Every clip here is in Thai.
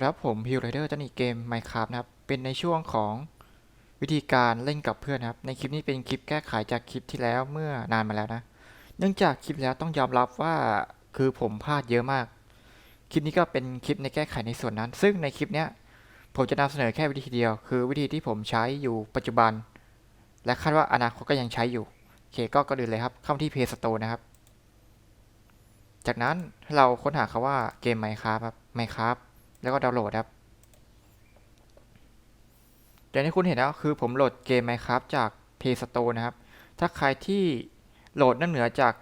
สำหรับผมพิวไรเดอร์จะนีเกม Minecraft นะครับ เป็นในช่วงของวิธีการเล่นกับเพื่อนครับ ในคลิปนี้เป็นคลิปแก้ไขจากคลิปที่แล้วเมื่อนานมาแล้วนะ เนื่องจากคลิปแล้วต้องยอมรับว่าคือผมพลาดเยอะมาก คลิปนี้ก็เป็นคลิปในแก้ไขในส่วนนั้น ซึ่งในคลิปเนี้ยผมจะนำเสนอแค่วิธีเดียว คือวิธีที่ผมใช้อยู่ปัจจุบัน และคาดว่าอนาคตก็ยังใช้อยู่โอเคก็ก่อนอื่นเลยครับเข้าที่ Play Store นะครับ จากนั้นเราค้นหาคาว่าเกม Minecraft ครับ Minecraft แล้วก็ดาวน์โหลดครับอย่างที่คุณเห็นแล้วคือผมโหลดเกม Minecraft จาก Play Store นะครับ ถ้าใครที่โหลดนั่นเหนือจาก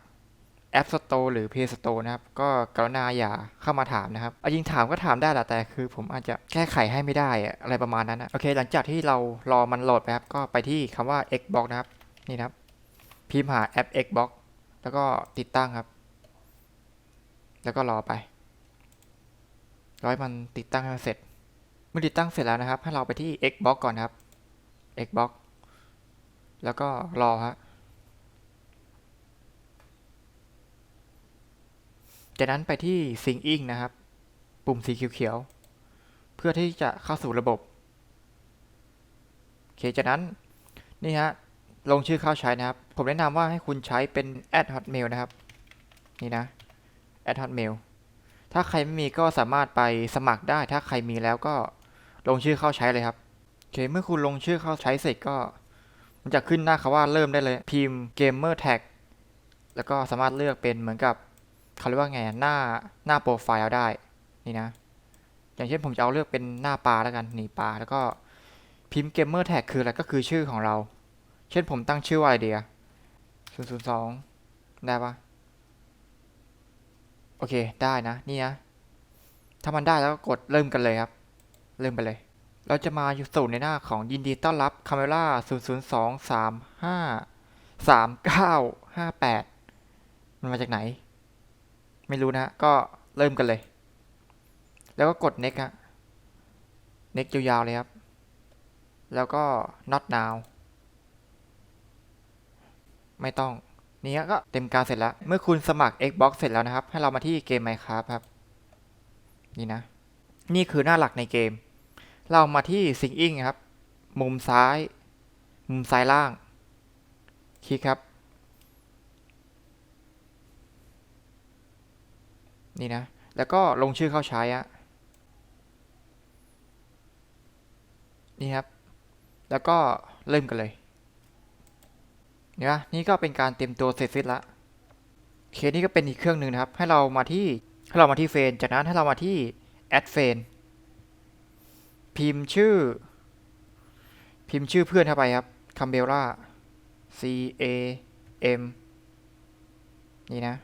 App Store หรือ Play Store นะครับ ก็กรุณาอย่าเข้ามาถามนะครับเอาจริงถามก็ถามได้แหละแต่คือผมอาจจะแก้ไขให้ไม่ได้อะอะไรประมาณนั้นนะโอเค หลังจากที่เรารอมันโหลดไปครับ ก็ไปที่คำว่า Xbox นะครับ นี่นะครับ พิมพ์หาแอป Xbox แล้วก็ติดตั้งครับ แล้วก็รอไป ร้อยมันติดตั้งให้มันเสร็จ เมื่อติดตั้งเสร็จแล้วนะครับ ให้เราไปที่ Xbox ก่อนนะครับ Xbox แล้วก็รอฮะจากนั้นไปที่ Syncing นะครับ ปุ่มสีเขียวๆเพื่อที่จะเข้าสู่ระบบโอเคจากนั้นนี่ฮะลงชื่อเข้าใช้นะครับ ผมแนะนำว่าให้คุณใช้เป็น at hotmail นะครับ นี่นะ at hotmail ถ้าใครไม่มีก็สามารถไปสมัครได้ ถ้าใครมีแล้วก็ลงชื่อเข้าใช้เลยครับโอเคเมื่อคุณลงชื่อเข้าใช้เสร็จก็ มันจะขึ้นหน้าคำว่าเริ่มได้เลยพิมพ์ gamer tag แล้วก็สามารถเลือกเป็นเหมือนกับเขาเรียกว่าไงหน้าหน้าโปรไฟล์ได้นี่นะ อย่างเช่นผมจะเอาเลือกเป็นหน้าปลาแล้วกันนี่ปลาแล้วก็พิมพ์ gamer tag คืออะไรก็คือชื่อของเรา เช่นผมตั้งชื่อว่าอะไรเดียศูนย์ศูนย์สองได้ปะ โอเคได้นะนี่นะถ้ามันได้แล้วก็กดเริ่มกันเลยครับ เริ่มไปเลย เราจะมาอยู่สู่ในหน้าของยินดีต้อนรับคาเมล่า002 35 39 58 มันมาจากไหน ไม่รู้นะฮะก็เริ่มกันเลย แล้วก็กด next ฮะ next ยาวๆเลยครับ แล้วก็ not now ไม่ต้อง นี่ฮะก็เต็มการเสร็จแล้ว เมื่อคุณสมัคร Xbox เสร็จแล้วนะครับ ให้เรามาที่เกม Minecraft ครับ นี่นะ นี่คือหน้าหลักในเกม เรามาที่ Syncing ครับ มุมซ้าย มุมซ้ายล่าง คลิกครับ นี่นะ แล้วก็ลงชื่อเข้าใช้อะนี่ครับ แล้วก็เริ่มกันเลย เนี่ยนี่ก็เป็นการเตรียมตัวเสร็จสิ้นละเคสนี้ก็เป็นอีกเครื่องหนึ่งนะครับ ให้เรามาที่ให้เรามาที่เฟนจากนั้นให้เรามาที่แอดเฟนพิมพ์ชื่อ พิมพ์ชื่อเพื่อนเข้าไปครับคัมเบล่า C A M นี่นะ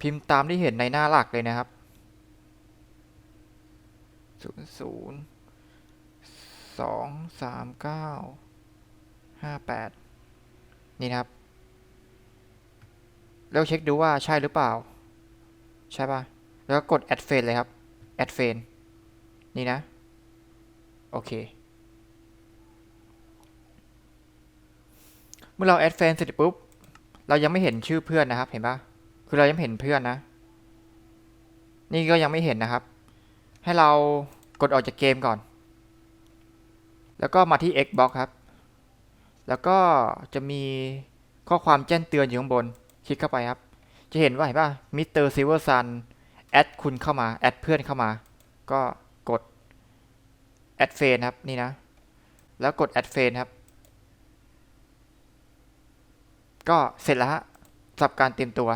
พิมพ์ตามที่เห็นในหน้าหลักเลยนะครับศูนย์ศูนย์สองสามเก้า ห้าแปดนี่นะครับ แล้วเช็คดูว่าใช่หรือเปล่า ใช่ป่ะ แล้วก็กด add friend เลยครับ add friend นี่นะ โอเค เมื่อเรา add friend เสร็จปุ๊บ เรายังไม่เห็นชื่อเพื่อนนะครับ เห็นปะคือเรายังไม่เห็นเพื่อนนะ นี่ก็ยังไม่เห็นนะครับ ให้เรากดออกจากเกมก่อน แล้วก็มาที่ Xbox ครับ แล้วก็จะมีข้อความแจ้งเตือนอยู่ข้างบน คลิกเข้าไปครับ จะเห็นว่าเห็นป่ะมิสเตอร์ซิลเวอร์ซันแอดคุณเข้ามา แอดเพื่อนเข้ามา ก็กดแอดเฟนครับ นี่นะ แล้วกดแอดเฟนครับ ก็เสร็จแล้วฮะสำหรับการเตรียมตัว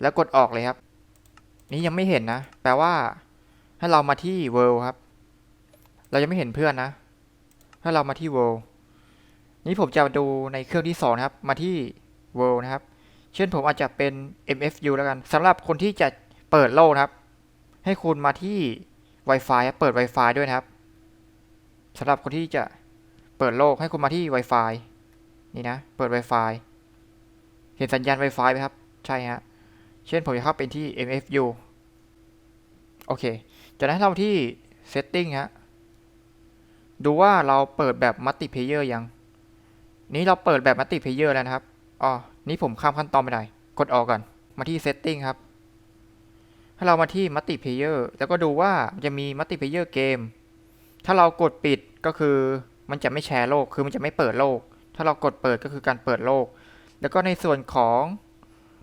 แล้วกดออกเลยครับ นี้ยังไม่เห็นนะ แปลว่า ให้เรามาที่ World ครับ เรายังไม่เห็นเพื่อนนะให้เรามาที่ World นี่ผมจะดูในเครื่องที่สองนะครับ มาที่ World นะครับ เช่นผมอาจจะเป็น MFU แล้วกันสำหรับคนที่จะเปิดโลกนะครับ ให้คุณมาที่ Wi-Fi ครับเปิด Wi-Fi ด้วยนะครับสำหรับคนที่จะเปิดโลกให้คุณมาที่ Wi-Fi นี่นะ เปิด Wi-Fi เห็นสัญญาณ Wi-Fi ไหมครับ ใช่ฮะ เช่นผมจะเข้าเป็นที่ MFU โอเค จากนั้นเราที่ Setting ฮะ ดูว่าเราเปิดแบบมัลติเพเยอร์ยัง นี้เราเปิดแบบมัลติเพเยอร์แล้วนะครับ อ๋อ นี่ผมข้ามขั้นตอนไปหน่อย กดออกก่อน มาที่ Setting ครับให้เรามาที่มัลติเพเยอร์แล้วก็ดูว่าจะมีมัลติเพเยอร์เกม ถ้าเรากดปิดก็คือมันจะไม่แชร์โลก คือมันจะไม่เปิดโลก ถ้าเรากดเปิดก็คือการเปิดโลก แล้วก็ในส่วนของ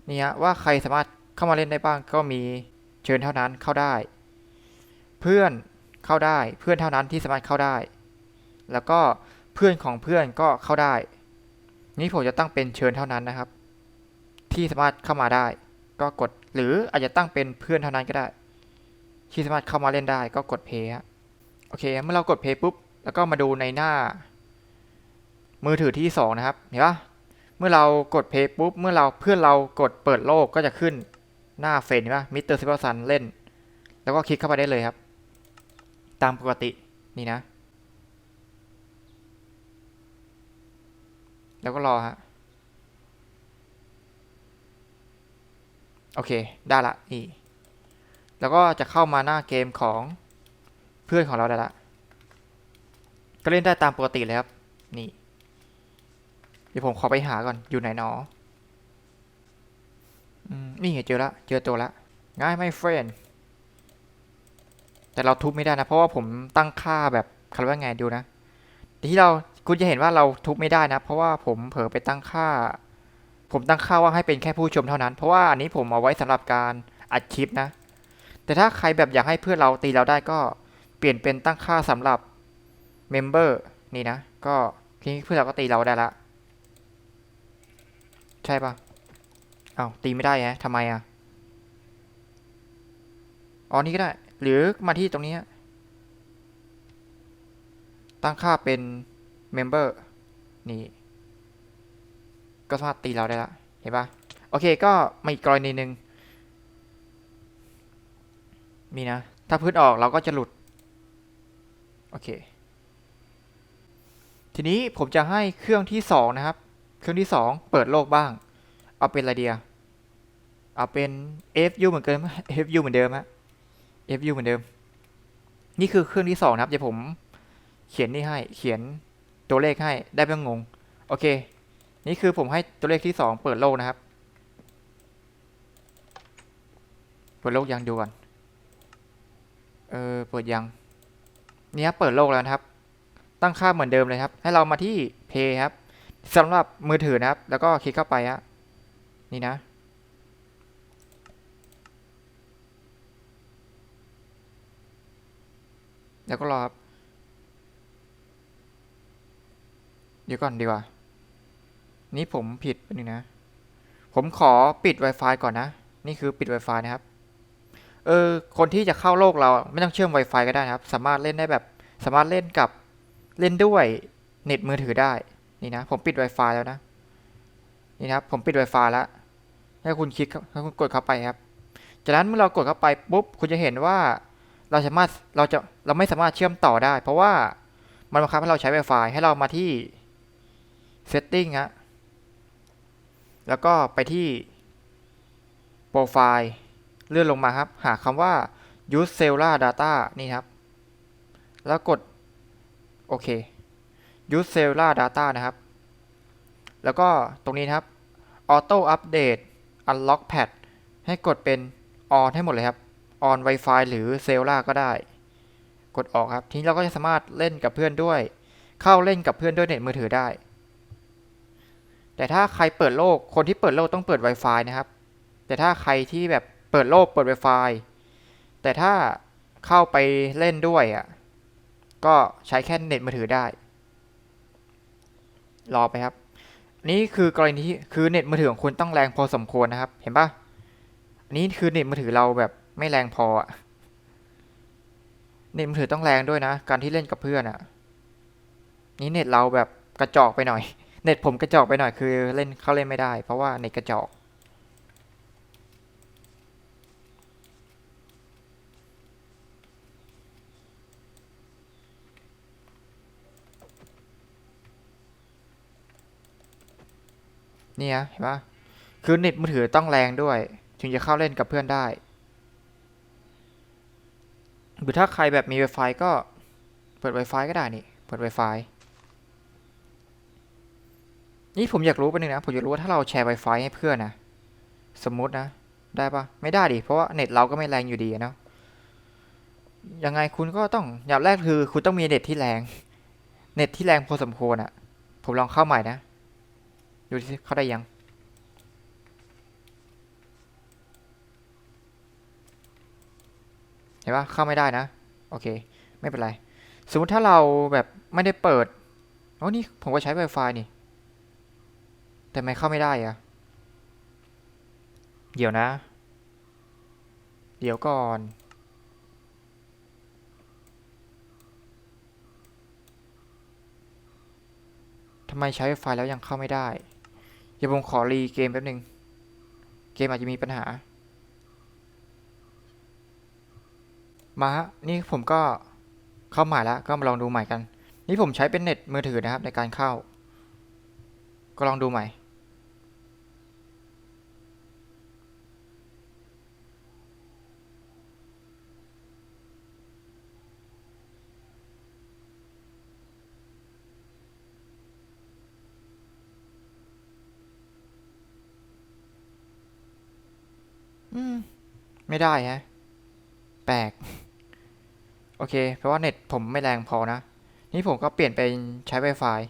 เนี่ยว่าใครสามารถเข้ามาเล่นได้บ้างก็มีเชิญเท่านั้นเข้าได้ เพื่อนเข้าได้ เพื่อนเท่านั้นที่สามารถเข้าได้ แล้วก็เพื่อนของเพื่อนก็เข้าได้ นี่ผมจะตั้งเป็นเชิญเท่านั้นนะครับ ที่สามารถเข้ามาได้ ก็กดหรืออาจจะตั้งเป็นเพื่อนเท่านั้นก็ได้ ที่สามารถเข้ามาเล่นได้ก็กดเพย์โอเค เมื่อเรากดเพย์ปุ๊บแล้วก็มาดูในหน้า มือถือที่สองนะครับเห็นปะเมื่อเรากดเพย์ปุ๊บเมื่อเราเพื่อนเรากดเปิดโลกก็จะขึ้นหน้าเฟซเห็นปะมิสเตอร์ซิเบอร์ซันเล่น แล้วก็คลิกเข้าไปได้เลยครับ ตามปกตินี่นะ แล้วก็รอฮะ โอเค ได้ละ นี่ แล้วก็จะเข้ามาหน้าเกมของเพื่อนของเราได้ละ ก็เล่นได้ตามปกติเลยครับ นี่ เดี๋ยวผมขอไปหาก่อน อยู่ไหนหนออืมนี่เจอละ เจอตัวละ ง่ายไม่เฟรนแต่เราทุบไม่ได้นะ เพราะว่าผมตั้งค่าแบบคาว่าไงดูนะ ที่เรา คุณจะเห็นว่าเราทุบไม่ได้นะ เพราะว่าผมเผลอไปตั้งค่า ผมตั้งค่าว่าให้เป็นแค่ผู้ชมเท่านั้น เพราะว่าอันนี้ผมเอาไว้สำหรับการอัดคลิปนะ แต่ถ้าใครแบบอยากให้เพื่อนเราตีเราได้ก็เปลี่ยนเป็นตั้งค่าสำหรับเมมเบอร์นี่นะ ก็ทีนี้เพื่อนเราก็ตีเราได้ละ ใช่ปะเอา้าตีไม่ได้ฮะทำไมอะอ๋อนี่ก็ได้ หรือมาที่ตรงนี้ ตั้งค่าเป็น เมมเบอร์นี่ ก็สามารถตีเราได้ละ เห็นปะโอเคก็มาอีกกรณีหนึ่งมีนะ ถ้าพื้นออกเราก็จะหลุด โอเค ทีนี้ผมจะให้เครื่องที่สองนะครับ เครื่องที่สองเปิดโลกบ้าง เอาเป็นอะไรเดียเอาเป็น FU เหมือนเดิม FU เหมือนเดิมฮะ FU เหมือนเดิม นี่คือเครื่องที่สองนะครับ เดี๋ยวผมเขียนนี่ให้ เขียน ตัวเลขให้ได้ไม่ต้องงง โอเค นี่คือผมให้ตัวเลขที่สองเปิดโลกนะครับ เปิดโลกยังดูก่อน เออเปิดยังนี่ครับเปิดโลกแล้วนะครับ ตั้งค่าเหมือนเดิมเลยครับ ให้เรามาที่ Pay ครับสำหรับมือถือนะครับ แล้วก็คลิกเข้าไปฮะนี่นะแล้วก็รอครับ เดี๋ยวก่อนดีกว่า นี่ผมผิดไปหนึ่งนะ ผมขอปิด Wi-Fi ก่อนนะ นี่คือปิด Wi-Fi นะครับ เออ คนที่จะเข้าโลกเราไม่ต้องเชื่อม Wi-Fi ก็ได้นะครับ สามารถเล่นได้แบบ สามารถเล่นกับเล่นด้วยเน็ตมือถือได้ นี่นะ ผมปิด Wi-Fi แล้วนะ นี่นะครับ ผมปิด Wi-Fi แล้ว ให้คุณคลิกให้คุณกดเข้าไปครับ จากนั้นเมื่อเรากดเข้าไปปุ๊บ คุณจะเห็นว่าเราสามารถเราจะเราไม่สามารถเชื่อมต่อได้ เพราะว่ามันบังคับให้เราใช้ Wi-Fi ให้เรามาที่ Setting ฮะแล้วก็ไปที่ Profile เลื่อนลงมาครับ หาคำว่า use cellular data นี่ครับ แล้วกด โอเค use cellular data นะครับ แล้วก็ตรงนี้นครับ auto update unlock pad ให้กดเป็น on ให้หมดเลยครับ on Wi-Fi หรือ cellular ก็ได้ กดออกครับ ทีนี้เราก็จะสามารถเล่นกับเพื่อนด้วย เข้าเล่นกับเพื่อนด้วยเน็ตมือถือได้ แต่ถ้าใครเปิดโลก คนที่เปิดโลกต้องเปิด Wi-Fi นะครับ แต่ถ้าใครที่แบบเปิดโลกเปิด Wi-Fi แต่ถ้าเข้าไปเล่นด้วยอะ ก็ใช้แค่เน็ตมือถือได้ รอไปครับ นี่คือกรณีที่คือเน็ตมือถือของคุณต้องแรงพอสมควรนะครับ เห็นปะอันนี้คือเน็ตมือถือเราแบบไม่แรงพออะเน็ตมือถือต้องแรงด้วยนะ การที่เล่นกับเพื่อนอะ นี่เน็ตเราแบบกระจอกไปหน่อย เน็ตผมกระจอกไปหน่อยคือเล่นเข้าเล่นไม่ได้ เพราะว่าเน็ตกระจอกนี่นะเห็นปะคือเน็ตมือถือต้องแรงด้วย ถึงจะเข้าเล่นกับเพื่อนได้ หรือถ้าใครแบบมี Wi-Fi ก็เปิด Wi-Fi ก็ได้นี่ เปิด Wi-Fi นี่ผมอยากรู้ไปหนึ่งนะ ผมอยากรู้ว่าถ้าเราแชร์ Wi-Fi ให้เพื่อนนะ สมมุตินะ ได้ปะไม่ได้ดิ เพราะว่าเน็ตเราก็ไม่แรงอยู่ดีนะ ยังไงคุณก็ต้อง อย่างแรกคือ คุณต้องมีเน็ตที่แรง เน็ตที่แรงพอสมควรอะผมลองเข้าใหม่นะ ดูสิเข้าได้ยัง เห็นปะเข้าไม่ได้นะ โอเค ไม่เป็นไร สมมติถ้าเราแบบไม่ได้เปิดโอ้นี่ผมก็ใช้ Wi-Fi นี่ แต่ไม่เข้าไม่ได้อะเดี๋ยวนะ เดี๋ยวก่อน ทำไมใช้ Wi-Fi แล้วยังเข้าไม่ได้ เดี๋ยวผมขอรีเกมแป๊บหนึ่งเกมอาจจะมีปัญหา มาฮะ นี่ผมก็เข้าใหม่แล้ว ก็มาลองดูใหม่กัน นี่ผมใช้เป็นเน็ตมือถือนะครับในการเข้า ก็ลองดูใหม่ อืม ไม่ได้ฮะ แปลก โอเค เพราะว่าเน็ตผมไม่แรงพอนะ นี่ผมก็เปลี่ยนเป็นใช้ Wi-Fi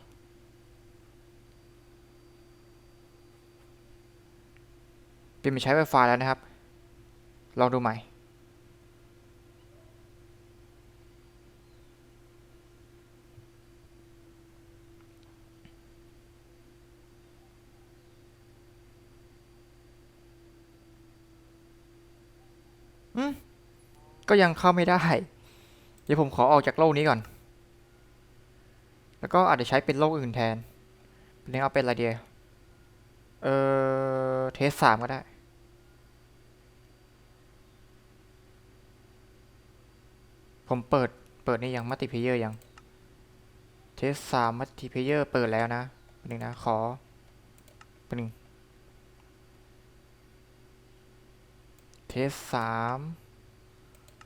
เปลี่ยนเป็นใช้ Wi-Fi แล้วนะครับ ลองดูใหม่ อืม ก็ยังเข้าไม่ได้ เดี๋ยวผมขอออกจากโลกนี้ก่อน แล้วก็อาจจะใช้เป็นโลกอื่นแทนเป็นเอาเป็นอะไรเดียเออเทสสามก็ได้ ผมเปิดเปิดนี่ยังมัลติเพเยอร์ยัง เทสสามมัลติเพเยอร์เปิดแล้วนะเป็นหนึ่งนะ ขอเป็นหนึ่งเทสสาม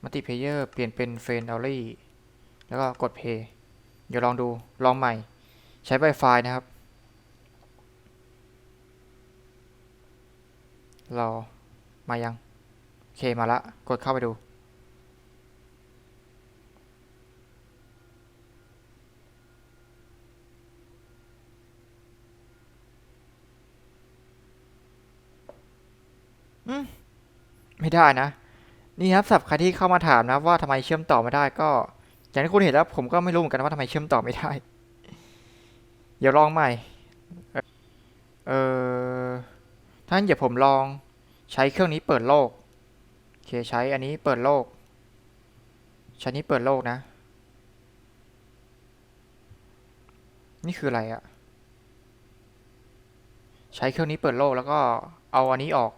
มัลติเพเยอร์เปลี่ยนเป็นเฟรนดอรี่แล้วก็กดเพย์เดี๋ยวลองดู ลองใหม่ ใช้ Wi-Fi นะครับรอมายัง โอเค มาละ กดเข้าไปดูอืมไม่ได้นะ นี่ครับสับใครที่เข้ามาถามนะว่าทำไมเชื่อมต่อไม่ได้ก็ อย่างที่คุณเห็นแล้วผมก็ไม่รู้เหมือนกันว่าทำไมเชื่อมต่อไม่ได้ เดี๋ยวลองใหม่ เออท่านอย่าผมลองใช้เครื่องนี้เปิดโลกโอเคใช้อันนี้เปิดโลก ใช้นี้เปิดโลกนะ นี่คืออะไรอะใช้เครื่องนี้เปิดโลกแล้วก็เอาอันนี้ออก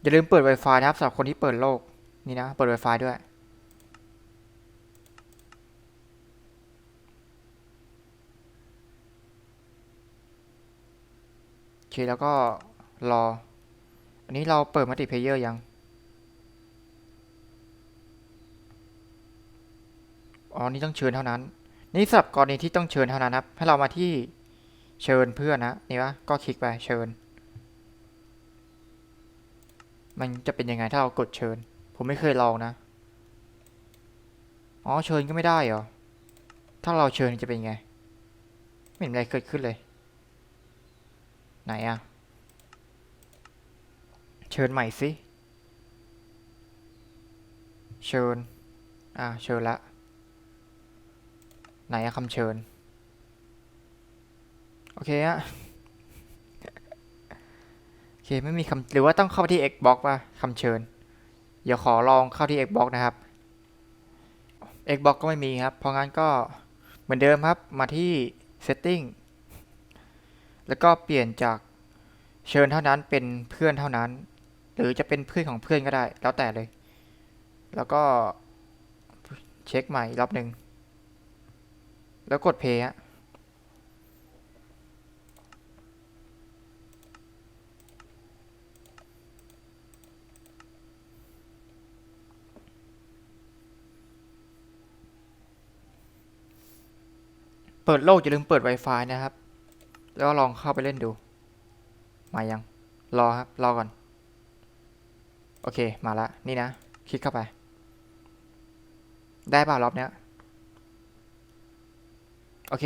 อย่าลืมเปิด Wi-Fi นะครับสำหรับคนที่เปิดโลกนี่นะ เปิด Wi-Fi ด้วย โอเค แล้วก็รอ อันนี้เราเปิดมัลติเพเยอร์ยัง อ๋อ นี่ต้องเชิญเท่านั้น นี่สำหรับกรณีที่ต้องเชิญเท่านั้นครับ ให้เรามาที่เชิญเพื่อนนะ นี่วะก็คลิกไปเชิญ มันจะเป็นยังไงถ้าเรากดเชิญ ผมไม่เคยลองนะ อ๋อเชิญก็ไม่ได้เหรอ ถ้าเราเชิญจะเป็นยังไง ไม่เห็นอะไรเกิดขึ้นเลย ไหนอะเชิญใหม่สิ เชิญ อ่าเชิญละ ไหนอะคำเชิญ โอเคอะ คไม่มีคำหรือว่าต้องเข้าไปที่ Xbox ป่ะคำเชิญ เดี๋ยวขอลองเข้าที่ Xbox นะครับ Xbox ก็ไม่มีครับ เพราะงั้นก็เหมือนเดิมครับมาที่ Setting แล้วก็เปลี่ยนจากเชิญเท่านั้นเป็นเพื่อนเท่านั้น หรือจะเป็นเพื่อนของเพื่อนก็ได้ แล้วแต่เลย แล้วก็เช็คใหม่รอบหนึ่งแล้วกดเพย์ฮะ ปิดโลกอย่าลืมเปิด Wi-Fi นะครับ แล้วก็ลองเข้าไปเล่นดู มายัง รอครับ รอก่อน โอเค มาละ นี่นะ คลิกเข้าไป ได้ป่ะรอบเนี้ย โอเค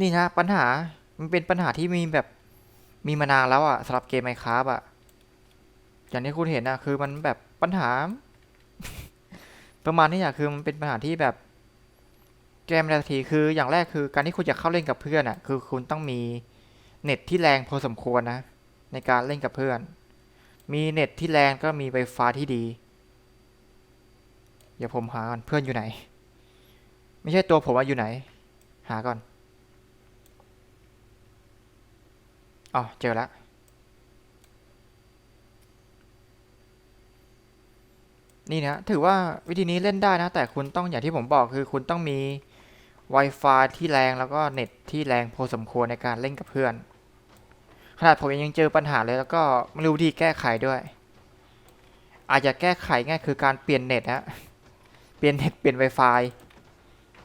นี่นะ ปัญหา มันเป็นปัญหาที่มีแบบ มีมานานแล้วอะสำหรับเกมไมค้าอะอย่างที่คุณเห็นนะคือมันแบบปัญหา ประมาณนี้อะคือมันเป็นปัญหาที่แบบ แกม่ได้สักทีคืออย่างแรกคือการที่คุณจะเข้าเล่นกับเพื่อนอะ คือคุณต้องมีเน็ตที่แรงพอสมควรนะ ในการเล่นกับเพื่อน มีเน็ตที่แรงก็มีไฟฟ้าที่ดี เดี๋ยวผมหาก่อนเพื่อนอยู่ไหน ไม่ใช่ตัวผมว่าอยู่ไหน หาก่อนอ๋อเจอแล้วนี่นะถือว่าวิธีนี้เล่นได้นะ แต่คุณต้องอย่างที่ผมบอกคือคุณต้องมี Wi-Fi ที่แรงแล้วก็เน็ตที่แรงพอสมควรในการเล่นกับเพื่อน ขนาดผมยังเจอปัญหาเลยแล้วก็ไม่รู้วิธีแก้ไขด้วย อาจจะแก้ไขง่ายคือการเปลี่ยนเน็ตฮะเปลี่ยนเน็ตเปลี่ยน Wi-Fi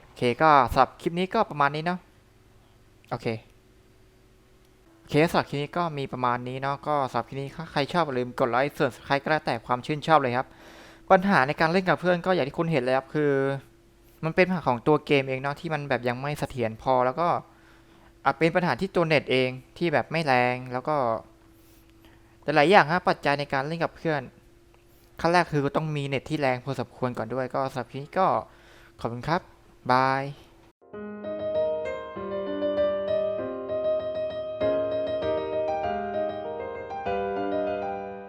โอเคก็สำหรับคลิปนี้ก็ประมาณนี้เนาะโอเคโอเคสำหรับคลิปนี้ก็มีประมาณนี้เนาะก็สำหรับคลิปนี้ถ้าใครชอบอย่าลืมกดไลค์ส่วนใครก็แล้วแต่ความชื่นชอบเลยครับ ปัญหาในการเล่นกับเพื่อนก็อย่างที่คุณเห็นเลยครับคือ มันเป็นปัญหาของตัวเกมเองเนาะที่มันแบบยังไม่เสถียรพอแล้วก็อาจเป็นปัญหาที่ตัวเน็ตเองที่แบบไม่แรงแล้วก็แต่หลายอย่างฮะปัจจัยในการเล่นกับเพื่อนขั้นแรกคือต้องมีเน็ตที่แรงพอสมควรก่อนด้วยก็สำหรับนี้ก็ขอบคุณครับบาย